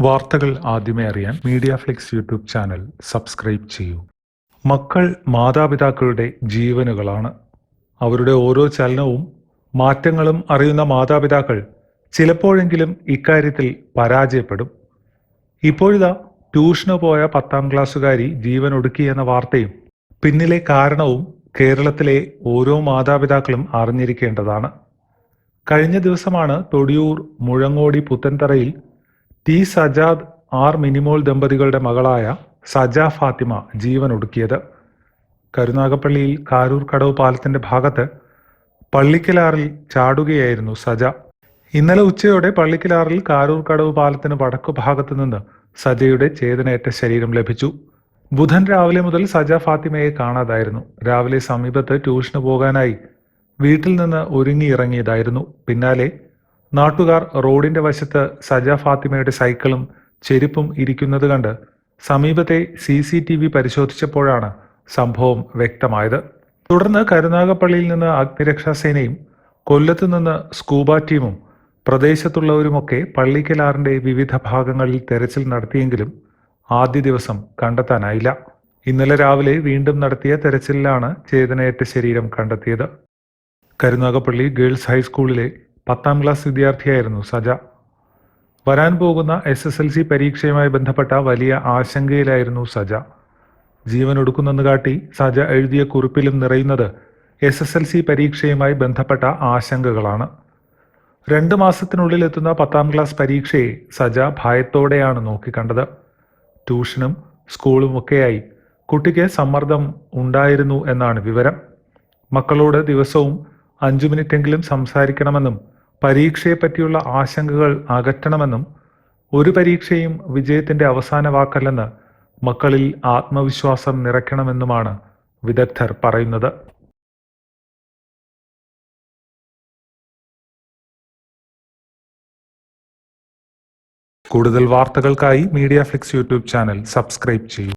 വാർത്തകൾ ആദ്യമേ അറിയാൻ Media Flix YouTube channel subscribe ചെയ്യൂ. മക്കൾ മാതാപിതാക്കളുടെ ജീവനുകളാണ്. അവരുടെ ഓരോ ചലനവും മാറ്റങ്ങളും അറിയുന്ന മാതാപിതാക്കൾ ചിലപ്പോഴെങ്കിലും ഇക്കാര്യത്തിൽ പരാജയപ്പെടും. ഇപ്പോഴിതാ ട്യൂഷന് പോയ പത്താം ക്ലാസ്സുകാരി ജീവൻ ഒടുക്കി എന്ന വാർത്തയും പിന്നിലെ കാരണവും കേരളത്തിലെ ഓരോ മാതാപിതാക്കളും അറിഞ്ഞിരിക്കേണ്ടതാണ്. കഴിഞ്ഞ ദിവസമാണ് തൊടിയൂർ മുഴങ്ങോടി പുത്തൻതറയിൽ ടി സജാദ് ആർ മിനിമോൾ ദമ്പതികളുടെ മകളായ സജ ഫാത്തിമ ജീവൻ ഒടുക്കിയത്. കരുനാഗപ്പള്ളിയിൽ കാരൂർ കടവ് പാലത്തിന്റെ ഭാഗത്ത് പള്ളിക്കലാറിൽ ചാടുകയായിരുന്നു സജ. ഇന്നലെ ഉച്ചയോടെ പള്ളിക്കലാറിൽ കാരൂർ കടവ് പാലത്തിന് വടക്കു ഭാഗത്തു നിന്ന് സജയുടെ ചേതനയേറ്റ ശരീരം ലഭിച്ചു. ബുധൻ രാവിലെ മുതൽ സജ ഫാത്തിമയെ കാണാതായിരുന്നു. രാവിലെ സമീപത്ത് ട്യൂഷന് പോകാനായി വീട്ടിൽ നിന്ന് ഒരുങ്ങിയിറങ്ങിയതായിരുന്നു പിന്നാലെ നാട്ടുകാർ റോഡിന്റെ വശത്ത് സജ ഫാത്തിമയുടെ സൈക്കിളും ചെരുപ്പും ഇരിക്കുന്നത് കണ്ട് സമീപത്തെ സി സി ടി വി പരിശോധിച്ചപ്പോഴാണ് സംഭവം വ്യക്തമായത്. തുടർന്ന് കരുനാഗപ്പള്ളിയിൽ നിന്ന് അഗ്നിരക്ഷാസേനയും കൊല്ലത്ത് നിന്ന് സ്കൂബ ടീമും പ്രദേശത്തുള്ളവരുമൊക്കെ പള്ളിക്കലാറിന്റെ വിവിധ ഭാഗങ്ങളിൽ തെരച്ചിൽ നടത്തിയെങ്കിലും ആദ്യ ദിവസം കണ്ടെത്താനായില്ല. ഇന്നലെ രാവിലെ വീണ്ടും നടത്തിയ തെരച്ചിലിലാണ് ചേതനയേറ്റ ശരീരം കണ്ടെത്തിയത്. കരുനാഗപ്പള്ളി ഗേൾസ് ഹൈസ്കൂളിലെ പത്താം ക്ലാസ് വിദ്യാർത്ഥിയായിരുന്നു സജ. വരാൻ പോകുന്ന എസ് എസ് എൽ സി പരീക്ഷയുമായി ബന്ധപ്പെട്ട വലിയ ആശങ്കയിലായിരുന്നു സജ. ജീവൻ ഒടുക്കുന്നെന്ന് കാട്ടി സജ എഴുതിയ കുറിപ്പിലും നിറയുന്നത് എസ് എസ് എൽ സി പരീക്ഷയുമായി ബന്ധപ്പെട്ട ആശങ്കകളാണ്. രണ്ട് മാസത്തിനുള്ളിൽ എത്തുന്ന പത്താം ക്ലാസ് പരീക്ഷയെ സജ ഭയത്തോടെയാണ് നോക്കിക്കണ്ടത്. ട്യൂഷനും സ്കൂളും ഒക്കെയായി കുട്ടിക്ക് സമ്മർദ്ദം ഉണ്ടായിരുന്നു എന്നാണ് വിവരം. മക്കളോട് ദിവസവും അഞ്ചു മിനിറ്റെങ്കിലും സംസാരിക്കണമെന്നും പരീക്ഷയെപ്പറ്റിയുള്ള ആശങ്കകൾ അകറ്റണമെന്നും ഒരു പരീക്ഷയും വിജയത്തിന്റെ അവസാന വാക്കല്ലെന്ന് മക്കളിൽ ആത്മവിശ്വാസം നിറയ്ക്കണമെന്നുമാണ് വിദഗ്ധർ പറയുന്നത്. കൂടുതൽ വാർത്തകൾക്കായി Media Flix YouTube channel subscribe ചെയ്യൂ.